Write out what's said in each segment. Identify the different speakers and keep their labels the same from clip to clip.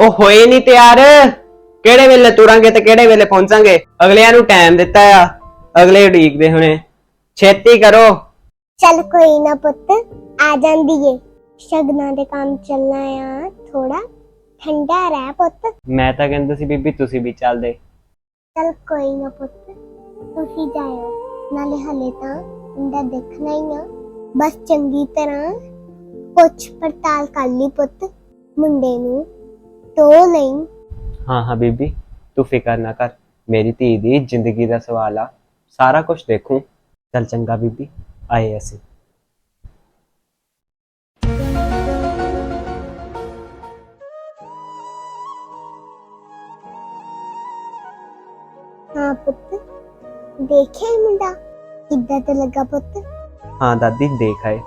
Speaker 1: ਉਹ ਹੋਏ ਨਹੀਂ ਤਿਆਰ। ਕਿਹੜੇ ਵੇਲੇ ਤੁਰਾਂਗੇ ਤੇ ਕਿਹੜੇ ਵੇਲੇ ਪਹੁੰਚਾਂਗੇ? ਅਗਲਿਆਂ ਨੂੰ ਟਾਈਮ ਦਿੱਤਾ ਆ। ਅਗਲੇ ਉਡੀਕਦੇ ਹੁਣੇ। ਛੇਤੀ ਕਰੋ।
Speaker 2: ਚੱਲ ਕੋਈ ਨਾ ਪੁੱਤ ਆ ਜਾਂਦੀ ਏ ਸ਼ਗਨਾਂ ਦੇ ਕੰਮ ਚੱਲਣਾ ਆ। ਥੋੜਾ ਠੰਡਾ ਰਹਿ ਪੁੱਤ।
Speaker 1: ਮੈਂ ਤਾਂ ਕਹਿੰਦਾ ਸੀ ਬੀਬੀ ਤੁਸੀਂ ਵੀ ਚੱਲਦੇ
Speaker 2: ਚੱਲ ਕੋਈ ਨਾ ਪੁੱਤ ਤੁਸੀਂ ਜਾਇਓ। ਨਾਲੇ ਹਲੇ ਤਾਂ ਮੁੰਡਾ ਦੇਖਣਾ ਹੀ ਨਾ ਬਸ ਚੰਗੀ ਤਰ੍ਹਾਂ ਪੁੱਛ ਪੜਤਾਲ ਕਰ ਲਈ ਪੁੱਤ ਮੁੰਡੇ ਨੂੰ। ਤੋ ਨਹੀਂ।
Speaker 1: ਹਾਂ ਹਾਂ ਬੀਬੀ ਤੂੰ ਫਿਕਰ ਨਾ ਕਰ। ਮੇਰੀ ਧੀ ਦੀ ਜ਼ਿੰਦਗੀ ਦਾ ਸਵਾਲ ਆ। ਸਾਰਾ ਕੁਝ ਦੇਖੂੰ। ਚੱਲ ਚੰਗਾ ਬੀਬੀ ਆਏ ਅਸੀਂ।
Speaker 2: ਹਾਂ ਪੁੱਤ। ਦੇਖਿਆ ਇਹ ਮੁੰਡਾ? ਕਿੱਦਾਂ ਤੇ ਲੱਗਾ ਪੁੱਤ?
Speaker 1: ਹਾਂ ਦਾਦੀ ਦੇਖ ਆਏ।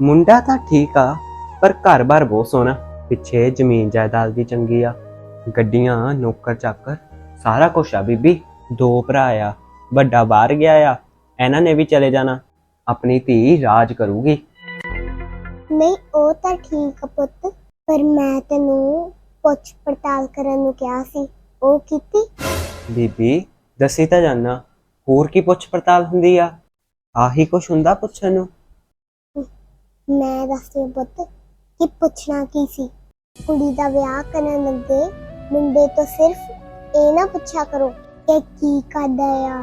Speaker 1: ਮੁੰਡਾ ਤਾਂ ਠੀਕ ਆ ਪਰ ਘਰ-ਬਾਰ ਬਹੁਤ ਸੋਹਣਾ। ਪਿੱਛੇ ਜ਼ਮੀਨ ਜਾਇਦਾਦ ਵੀ ਚੰਗੀ ਆ ਗੱਡੀਆਂ ਨੌਕਰ ਚਾਕਰ ਸਾਰਾ ਕੁਝ ਆ ਬੀਬੀ। ਦੋ ਭਰਾ ਆ ਵੱਡਾ ਬਾਹਰ ਗਿਆ ਆ ਇਹਨਾਂ ਨੇ ਵੀ ਚਲੇ ਜਾਣਾ। ਆਪਣੀ ਧੀ ਰਾਜ ਕਰੂਗੀ।
Speaker 2: ਨਹੀਂ ਉਹ ਤਾਂ ਠੀਕ ਆ ਪੁੱਤ ਪਰ ਮੈਂ ਤੈਨੂੰ ਪੁੱਛ ਪੜਤਾਲ ਕਰਨ ਨੂੰ ਕਿਹਾ ਸੀ। ਉਹ ਕੀਤੀ?
Speaker 1: ਬੀਬੀ ਦੱਸੀ ਤਾਂ ਜਾਨਾ ਹੋਰ ਕੀ ਪੁੱਛ ਪੜਤਾਲ ਹੁੰਦੀ ਆ? ਆਹੀ ਕੁਛ ਹੁੰਦਾ ਪੁੱਛਣ ਨੂੰ?
Speaker 2: ਮੈਂ ਦੱਸਿਆ ਪੁੱਤ ਕਿ ਪੁੱਛਣਾ ਕੀ ਸੀ? ਕੁੜੀ ਦਾ ਵਿਆਹ ਕਰਨ ਲੱਗੇ, ਮੁੰਡੇ ਤੋਂ ਸਿਰਫ ਇਹ ਨਾ ਪੁੱਛਿਆ ਕਰੋ ਕਿ ਕੀ ਕਰਦਾ ਆ?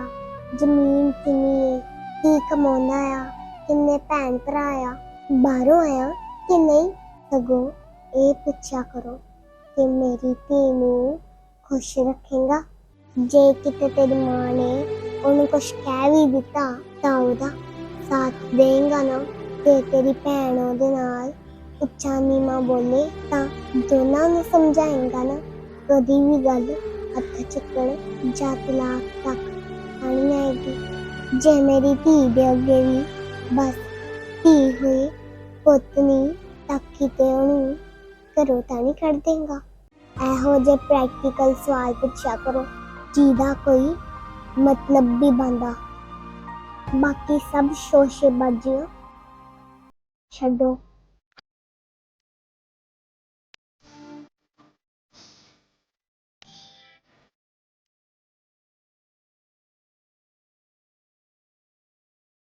Speaker 2: ਜ਼ਮੀਨ ਕਿੰਨੀ ਹੈ ਕੀ ਕਮਾਉਂਦਾ ਆ? ਕਿੰਨੇ ਭੈਣ ਭਰਾ ਆ? ਬਾਹਰੋਂ ਆਇਆ ਕਿ ਨਹੀਂ? ਸਗੋਂ ਇਹ ਪੁੱਛਿਆ ਕਰੋ ਕਿ ਮੇਰੀ ਧੀ ਨੂੰ ਖੁਸ਼ ਰੱਖੇਗਾ? ਜੇ ਕਿਤੇ ਤੇਰੀ ਮਾਂ ਨੇ ਉਹਨੂੰ ਕੁਝ ਕਹਿ ਵੀ ਦਿੱਤਾ ਤਾਂ ਉਹਦਾ ਸਾਥ ਦੇਂਗਾ ਨਾ ਤੇ ਤੇਰੀ ਭੈਣ ਉਹਦੇ ਨਾਲ ਉੱਚਾ ਨੀਵਾਂ ਬੋਲੇ ਤਾਂ ਦੋਨਾਂ ਨੂੰ ਸਮਝਾਏਗਾ ਨਾ। ਕਦੀ ਵੀ ਗੱਲ ਹੱਥ ਚੁੱਕਣ ਜਾਂ ਤਲਾਕ ਤੱਕ ਆਣੀ ਆਏਗੀ। ਜੇ ਮੇਰੀ ਧੀ ਦੇ ਅੱਗੇ ਵੀ ਬਸ ਧੀ ਹੋਈ ਪੁੱਤਨੀ ਤਾਂ ਕਿਤੇ ਉਹਨੂੰ ਘਰੋਂ ਤਾਂ ਨਹੀਂ ਕੱਢ ਦੇਗਾ। ਇਹੋ ਜਿਹੇ ਪ੍ਰੈਕਟੀਕਲ ਸਵਾਲ ਪੁੱਛਿਆ ਕਰੋ, ਜਿਹਦਾ ਕੋਈ ਮਤਲਬ ਵੀ ਬੰਦਾ ਬਾਕੀ ਸਭ ਸ਼ੋਸ਼ੇਬਾਜ਼ੀਆਂ। ਛੱਡੋ।